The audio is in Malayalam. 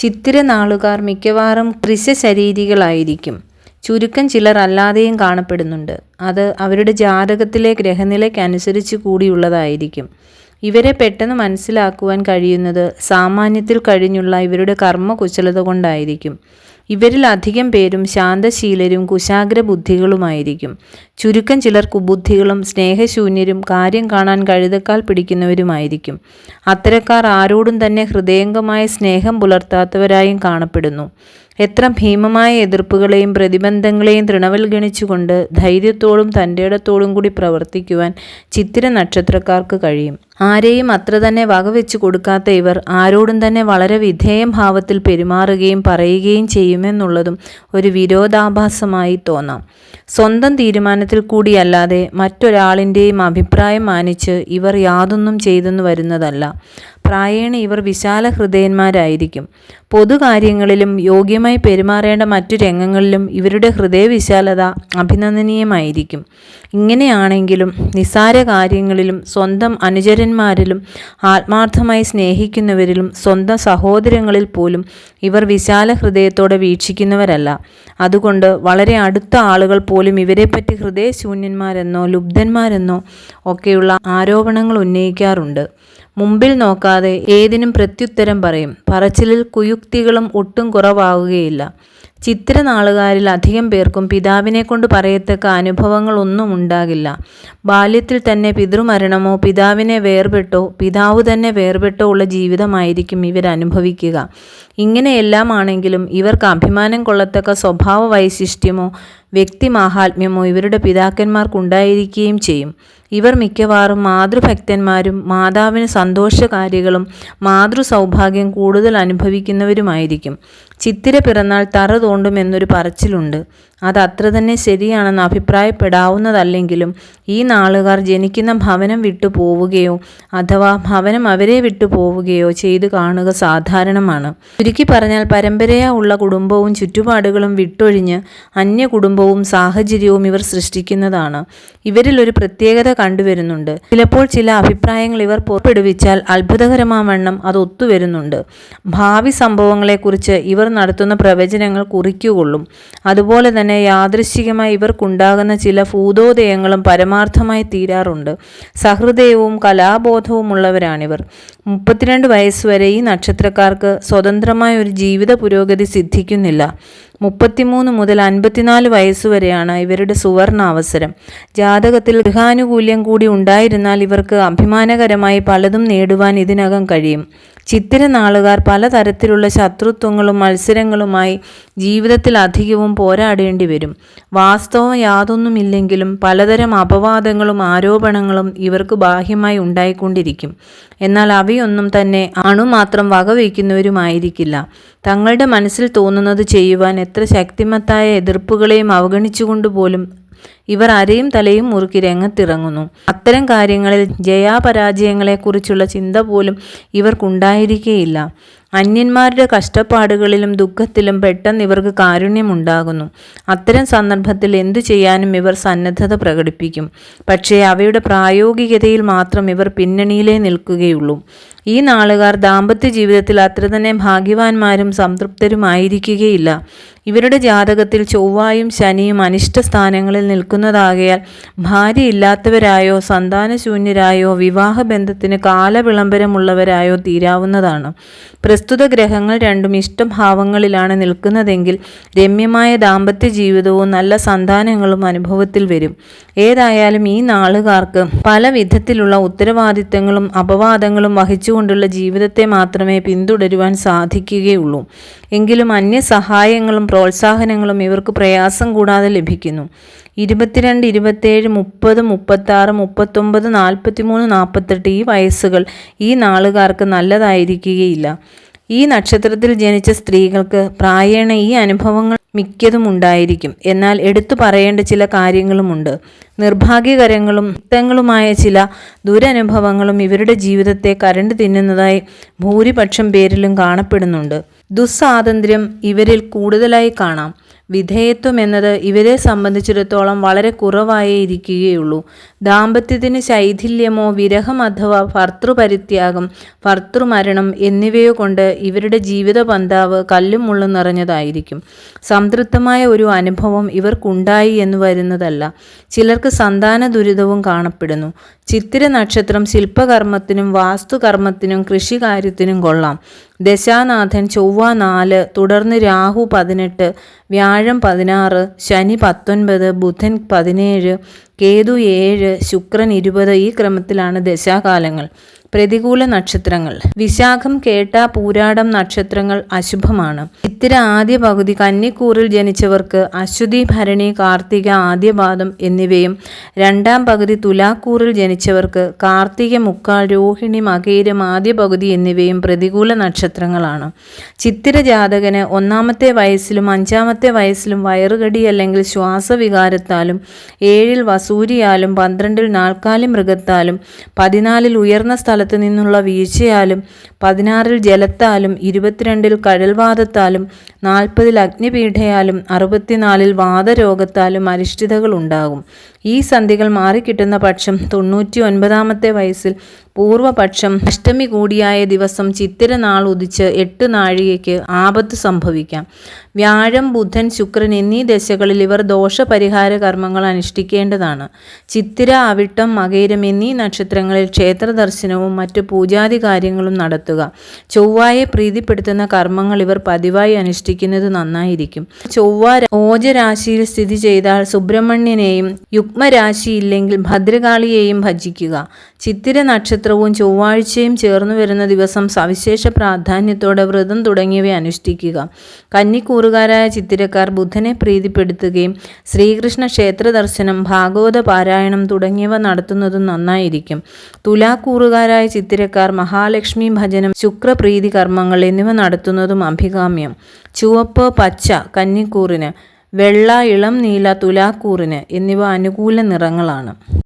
ചിത്തിര നാളുകാർ മിക്കവാറും കൃശശരീരികളായിരിക്കും ചുരുക്കം ചിലർ അല്ലാതെയും കാണപ്പെടുന്നുണ്ട്. അത് അവരുടെ ജാതകത്തിലെ ഗ്രഹനിലയ്ക്കനുസരിച്ച് കൂടിയുള്ളതായിരിക്കും. ഇവരെ പെട്ടെന്ന് മനസ്സിലാക്കുവാൻ കഴിയുന്നത് സാമാന്യത്തിൽ കഴിഞ്ഞുള്ള ഇവരുടെ കർമ്മ കുശലത കൊണ്ടായിരിക്കും. ഇവരിൽ അധികം പേരും ശാന്തശീലരും കുശാഗ്ര ബുദ്ധികളുമായിരിക്കും ചുരുക്കം ചിലർ കുബുദ്ധികളും സ്നേഹശൂന്യരും കാര്യം കാണാൻ കഴുതക്കാൽ പിടിക്കുന്നവരുമായിരിക്കും. അത്തരക്കാർ ആരോടും തന്നെ ഹൃദയംഗമായ സ്നേഹം പുലർത്താത്തവരായും കാണപ്പെടുന്നു. എത്ര ഭീമമായ എതിർപ്പുകളെയും പ്രതിബന്ധങ്ങളെയും തൃണവൽഗണിച്ചുകൊണ്ട് ധൈര്യത്തോടും തന്റെയിടത്തോടും കൂടി പ്രവർത്തിക്കുവാൻ ചിത്തിര നക്ഷത്രക്കാർക്ക് കഴിയും. ആരെയും അത്ര തന്നെ വകവെച്ചു കൊടുക്കാത്ത ഇവർ ആരോടും തന്നെ വളരെ വിധേയം ഭാവത്തിൽ പെരുമാറുകയും പറയുകയും ചെയ്യുമെന്നുള്ളതും ഒരു വിരോധാഭാസമായി തോന്നാം. സ്വന്തം തീരുമാനത്തിൽ കൂടിയല്ലാതെ മറ്റൊരാളിന്റെയും അഭിപ്രായം മാനിച്ച് ഇവർ യാതൊന്നും ചെയ്തെന്ന് വരുന്നതല്ല. പ്രായേണ ഇവർ വിശാല ഹൃദയന്മാരായിരിക്കും. പൊതുകാര്യങ്ങളിലും യോഗ്യമായി പെരുമാറേണ്ട മറ്റു രംഗങ്ങളിലും ഇവരുടെ ഹൃദയവിശാലത അഭിനന്ദനീയമായിരിക്കും. ഇങ്ങനെയാണെങ്കിലും നിസ്സാര കാര്യങ്ങളിലും സ്വന്തം അനുചരന്മാരിലും ആത്മാർത്ഥമായി സ്നേഹിക്കുന്നവരിലും സ്വന്തം സഹോദരങ്ങളിൽ പോലും ഇവർ വിശാല ഹൃദയത്തോടെ വീക്ഷിക്കുന്നവരല്ല. അതുകൊണ്ട് വളരെ അടുത്ത ആളുകൾ പോലും ഇവരെപ്പറ്റി ഹൃദയശൂന്യന്മാരെന്നോ ലുബ്ധന്മാരെന്നോ ഒക്കെയുള്ള ആരോപണങ്ങൾ ഉന്നയിക്കാറുണ്ട്. മുമ്പിൽ നോക്കാതെ ഏതിനും പ്രത്യുത്തരം പറയും. പറച്ചിലിൽ കുയുക്തികളും ഒട്ടും കുറവാകുകയില്ല. ചിത്തിര നാളുകാരിൽ അധികം പേർക്കും പിതാവിനെ കൊണ്ട് പറയത്തക്ക അനുഭവങ്ങളൊന്നും ഉണ്ടാകില്ല ബാല്യത്തിൽ തന്നെ പിതൃമരണമോ പിതാവിനെ വേർപെട്ടോ പിതാവ് തന്നെ വേർപെട്ടോ ഉള്ള ജീവിതമായിരിക്കും ഇവർ അനുഭവിക്കുക. ഇങ്ങനെയെല്ലാം ആണെങ്കിലും ഇവർക്ക് അഭിമാനം കൊള്ളത്തക്ക സ്വഭാവ വൈശിഷ്ട്യമോ വ്യക്തിമാഹാത്മ്യമോ ഇവരുടെ പിതാക്കന്മാർക്കുണ്ടായിരിക്കുകയും ചെയ്യും. ഇവർ മിക്കവാറും മാതൃഭക്തന്മാരും മാതാവിന് സന്തോഷകാരികളും മാതൃസൗഭാഗ്യം കൂടുതൽ അനുഭവിക്കുന്നവരുമായിരിക്കും. ചിത്തിര പിറന്നാൾ തറ തോണ്ടുമെന്നൊരു പറച്ചിലുണ്ട്. അത് അത്ര തന്നെ ശരിയാണെന്ന് അഭിപ്രായപ്പെടാവുന്നതല്ലെങ്കിലും ഈ നാളുകാർ ജനിക്കുന്ന ഭവനം വിട്ടു പോവുകയോ അഥവാ ഭവനം അവരെ വിട്ടു പോവുകയോ ചെയ്തു കാണുക സാധാരണമാണ്. ചുരുക്കി പറഞ്ഞാൽ പരമ്പരയാ ഉള്ള കുടുംബവും ചുറ്റുപാടുകളും വിട്ടൊഴിഞ്ഞ് അന്യ കുടുംബവും സാഹചര്യവും ഇവർ സൃഷ്ടിക്കുന്നതാണ്. ഇവരിൽ ഒരു പ്രത്യേകത കണ്ടുവരുന്നുണ്ട്. ചിലപ്പോൾ ചില അഭിപ്രായങ്ങൾ ഇവർ പുറപ്പെടുവിച്ചാൽ അത്ഭുതകരമാവണ്ണം അത് ഒത്തുവരുന്നുണ്ട്. ഭാവി സംഭവങ്ങളെക്കുറിച്ച് ഇവർ നടത്തുന്ന പ്രവചനങ്ങൾ കുറിക്കുകൊള്ളും. അതുപോലെ തന്നെ യാദൃശ്ചികമായി ഇവർക്കുണ്ടാകുന്ന ചില ഭൂതോദയങ്ങളും പരമാർത്ഥമായി തീരാറുണ്ട്. സഹൃദയവും കലാബോധവുമുള്ളവരാണിവർ. മുപ്പത്തിരണ്ട് വയസ്സുവരെ ഈ നക്ഷത്രക്കാർക്ക് സ്വതന്ത്രമായ ഒരു ജീവിത പുരോഗതി സിദ്ധിക്കുന്നില്ല. മുപ്പത്തിമൂന്ന് മുതൽ അൻപത്തിനാല് വയസ്സുവരെയാണ് ഇവരുടെ സുവർണ അവസരം ജാതകത്തിൽ ഗൃഹാനുകൂല്യം കൂടി ഉണ്ടായിരുന്നാൽ ഇവർക്ക് അഭിമാനകരമായി പലതും നേടുവാൻ ഇതിനകം കഴിയും. ചിത്തിര നാളുകാർ പലതരത്തിലുള്ള ശത്രുത്വങ്ങളും മത്സരങ്ങളുമായി ജീവിതത്തിൽ അധികവും പോരാടേണ്ടി വരും. വാസ്തവം യാതൊന്നുമില്ലെങ്കിലും പലതരം അപവാദങ്ങളും ആരോപണങ്ങളും ഇവർക്ക് ബാഹ്യമായി ഉണ്ടായിക്കൊണ്ടിരിക്കും. എന്നാൽ അവയൊന്നും തന്നെ അണുമാത്രം വകവയ്ക്കുന്നവരുമായിരിക്കില്ല തങ്ങളുടെ മനസ്സിൽ തോന്നുന്നത് ചെയ്യുവാൻ എത്ര ശക്തിമത്തായ എതിർപ്പുകളെയും അവഗണിച്ചുകൊണ്ടുപോലും ഇവർ അരയും തലയും മുറുക്കി രംഗത്തിറങ്ങുന്നു. അത്തരം കാര്യങ്ങളിൽ ജയാപരാജയങ്ങളെക്കുറിച്ചുള്ള ചിന്ത പോലും ഇവർക്കുണ്ടായിരിക്കേയില്ല. അന്യന്മാരുടെ കഷ്ടപ്പാടുകളിലും ദുഃഖത്തിലും പെട്ടെന്ന് ഇവർക്ക് കാരുണ്യമുണ്ടാകുന്നു. അത്തരം സന്ദർഭത്തിൽ എന്തു ചെയ്യാനും ഇവർ സന്നദ്ധത പ്രകടിപ്പിക്കും. പക്ഷേ അവയുടെ പ്രായോഗികതയിൽ മാത്രം ഇവർ പിന്നണിയിലേ നിൽക്കുകയുള്ളൂ. ഈ നാളുകാർ ദാമ്പത്യ ജീവിതത്തിൽ അത്ര തന്നെ ഭാഗ്യവാന്മാരും സംതൃപ്തരുമായിരിക്കുകയില്ല. ഇവരുടെ ജാതകത്തിൽ ചൊവ്വായും ശനിയും അനിഷ്ട സ്ഥാനങ്ങളിൽ നിൽക്കുന്നതാകയാൽ ഭാര്യയില്ലാത്തവരായോ സന്താനശൂന്യരായോ വിവാഹബന്ധത്തിന് കാലവിളംബരമുള്ളവരായോ തീരാവുന്നതാണ്. പ്രസ്തുത ഗ്രഹങ്ങൾ രണ്ടും ഇഷ്ടഭാവങ്ങളിലാണ് നിൽക്കുന്നതെങ്കിൽ രമ്യമായ ദാമ്പത്യ ജീവിതവും നല്ല സന്താനങ്ങളും അനുഭവത്തിൽ വരും. ഏതായാലും ഈ നാളുകാർക്ക് പല വിധത്തിലുള്ള ഉത്തരവാദിത്തങ്ങളും അപവാദങ്ങളും വഹിച്ചുകൊണ്ടുള്ള ജീവിതത്തെ മാത്രമേ പിന്തുടരുവാൻ സാധിക്കുകയുള്ളൂ. എങ്കിലും അന്യ സഹായങ്ങളും പ്രോത്സാഹനങ്ങളും ഇവർക്ക് പ്രയാസം കൂടാതെ ലഭിക്കുന്നു. ഇരുപത്തിരണ്ട് ഇരുപത്തേഴ് മുപ്പത് മുപ്പത്താറ് മുപ്പത്തൊമ്പത് നാൽപ്പത്തിമൂന്ന് നാൽപ്പത്തെട്ട് ഈ വയസ്സുകൾ ഈ നാളുകാർക്ക് നല്ലതായിരിക്കുകയില്ല. ഈ നക്ഷത്രത്തിൽ ജനിച്ച സ്ത്രീകൾക്ക് പ്രായേണ ഈ അനുഭവങ്ങൾ മിക്കതും ഉണ്ടായിരിക്കും. എന്നാൽ എടുത്തു പറയേണ്ട ചില കാര്യങ്ങളുമുണ്ട്. നിർഭാഗ്യകരങ്ങളും യുക്തങ്ങളുമായ ചില ദുരനുഭവങ്ങളും ഇവരുടെ ജീവിതത്തെ കരണ്ട് തിന്നുന്നതായി ഭൂരിപക്ഷം പേരിലും കാണപ്പെടുന്നുണ്ട്. ദുസ്വാതന്ത്ര്യം ഇവരിൽ കൂടുതലായി കാണാം. വിധേയത്വം എന്നത് ഇവരെ സംബന്ധിച്ചിടത്തോളം വളരെ കുറവായേ ഇരിക്കുകയുള്ളൂ. ദാമ്പത്യത്തിന് ശൈഥില്യമോ വിരഹം അഥവാ ഭർത്തൃപരിത്യാഗം ഭർത്തൃമരണം എന്നിവയോ കൊണ്ട് ഇവരുടെ ജീവിത പന്താവ് കല്ലും മുള്ളും നിറഞ്ഞതായിരിക്കും. സംതൃപ്തമായ ഒരു അനുഭവം ഇവർക്കുണ്ടായി എന്ന് വരുന്നതല്ല. ചിലർക്ക് സന്താന ദുരിതവും കാണപ്പെടുന്നു. ചിത്തിര നക്ഷത്രം ശില്പകർമ്മത്തിനും വാസ്തുകർമ്മത്തിനും കൃഷികാര്യത്തിനും കൊള്ളാം. ദശാനാഥൻ ചൊവ്വ നാല് തുടർന്ന് രാഹു പതിനെട്ട് വ്യാഴം പതിനാറ് ശനി പത്തൊൻപത് ബുധൻ പതിനേഴ് കേതു ഏഴ് ശുക്രൻ ഇരുപത് ഈ ക്രമത്തിലാണ് ദശാകാലങ്ങൾ. പ്രതികൂല നക്ഷത്രങ്ങൾ. വിശാഖം കേട്ട പൂരാടം നക്ഷത്രങ്ങൾ അശുഭമാണ്. ചിത്തിര ആദ്യ പകുതി കന്നിക്കൂറിൽ ജനിച്ചവർക്ക് അശ്വതി ഭരണി കാർത്തിക ആദ്യപാദം എന്നിവയും രണ്ടാം പകുതി തുലാക്കൂറിൽ ജനിച്ചവർക്ക് കാർത്തിക മുക്കാൽ രോഹിണി മകേരം ആദ്യ പകുതി എന്നിവയും പ്രതികൂല നക്ഷത്രങ്ങളാണ്. ചിത്തിര ജാതകന് ഒന്നാമത്തെ വയസ്സിലും അഞ്ചാമത്തെ വയസ്സിലും വയറുകടി അല്ലെങ്കിൽ ശ്വാസവികാരത്താലും ഏഴിൽ വസൂരിയാലും പന്ത്രണ്ടിൽ നാൽക്കാലി മൃഗത്താലും പതിനാലിൽ ഉയർന്ന സ്ഥലത്ത് നിന്നുള്ള വീഴ്ചയാലും പതിനാറിൽ ജലത്താലും ഇരുപത്തിരണ്ടിൽ കഴൽവാദത്താലും നാൽപ്പതിൽ അഗ്നിപീഠയാലും അറുപത്തിനാലിൽ വാദരോഗത്താലും അരിഷ്ടിതകൾ ഉണ്ടാകും ഈ സന്ധികൾ മാറിക്കിട്ടുന്ന പക്ഷം തൊണ്ണൂറ്റി ഒൻപതാമത്തെ വയസ്സിൽ പൂർവപക്ഷം അഷ്ടമി കൂടിയായ ദിവസം ചിത്തിര നാൾ ഉദിച്ച് എട്ട് നാഴികയ്ക്ക് ആപത്ത് സംഭവിക്കാം. വ്യാഴം ബുധൻ ശുക്രൻ എന്നീ ദശകളിൽ ഇവർ ദോഷപരിഹാര കർമ്മങ്ങൾ അനുഷ്ഠിക്കേണ്ടതാണ്. ചിത്തിര അവിട്ടം മകേരം എന്നീ നക്ഷത്രങ്ങളിൽ ക്ഷേത്ര ദർശനവും മറ്റു പൂജാതി കാര്യങ്ങളും നടത്തുക. ചൊവ്വായെ പ്രീതിപ്പെടുത്തുന്ന കർമ്മങ്ങൾ ഇവർ പതിവായി അനുഷ്ഠിക്കുന്നത് നന്നായിരിക്കും. ചൊവ്വ ഓജരാശിയിൽ സ്ഥിതി ചെയ്താൽ സുബ്രഹ്മണ്യനെയും യുഗ്മരാശിയില്ലെങ്കിൽ ഭദ്രകാളിയെയും ഭജിക്കുക. ചിത്തിര നക്ഷത്രവും ചൊവ്വാഴ്ചയും ചേർന്നു വരുന്ന ദിവസം സവിശേഷ പ്രാധാന്യത്തോടെ വ്രതം തുടങ്ങിയവ അനുഷ്ഠിക്കുക. കന്നിക്കൂറുകാരായ ചിത്തിരക്കാർ ബുധനെ പ്രീതിപ്പെടുത്തുകയും ശ്രീകൃഷ്ണ ക്ഷേത്ര ദർശനം ഭാഗവത പാരായണം തുടങ്ങിയവ നടത്തുന്നതും നന്നായിരിക്കും. തുലാക്കൂറുകാരായ ചിത്തിരക്കാർ മഹാലക്ഷ്മി ഭജനം ശുക്രപ്രീതി കർമ്മങ്ങൾ എന്നിവ നടത്തുന്നതും അഭികാമ്യം. ചുവപ്പ് പച്ച കന്നിക്കൂറിന് വെള്ള ഇളം നീല തുലാക്കൂറിന് എന്നിവ അനുകൂല നിറങ്ങളാണ്.